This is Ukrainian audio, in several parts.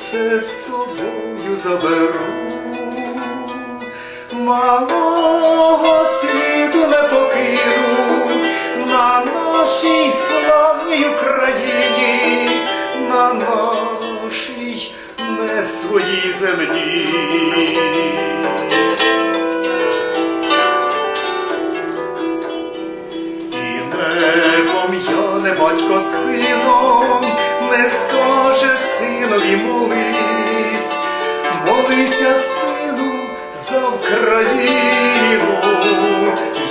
Все з собою заберу. Малого світу не покину на нашій славній Україні, на нашій не своїй землі. І небом я батько сином, молися, сину, за Вкраїну,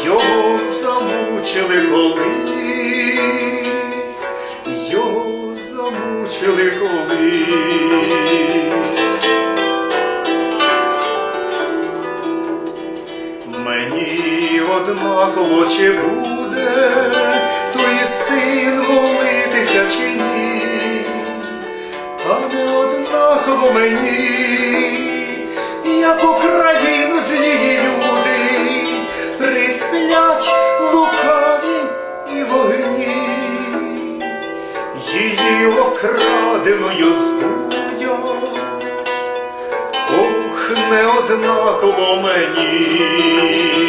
його замучили колись, його замучили колись. Мені однаково чи буде той син молитися чи ні, та не однаково мені, як Україну злі люди присплять лукаві і вогні, її окраденою збудять. Ох, не однаково мені.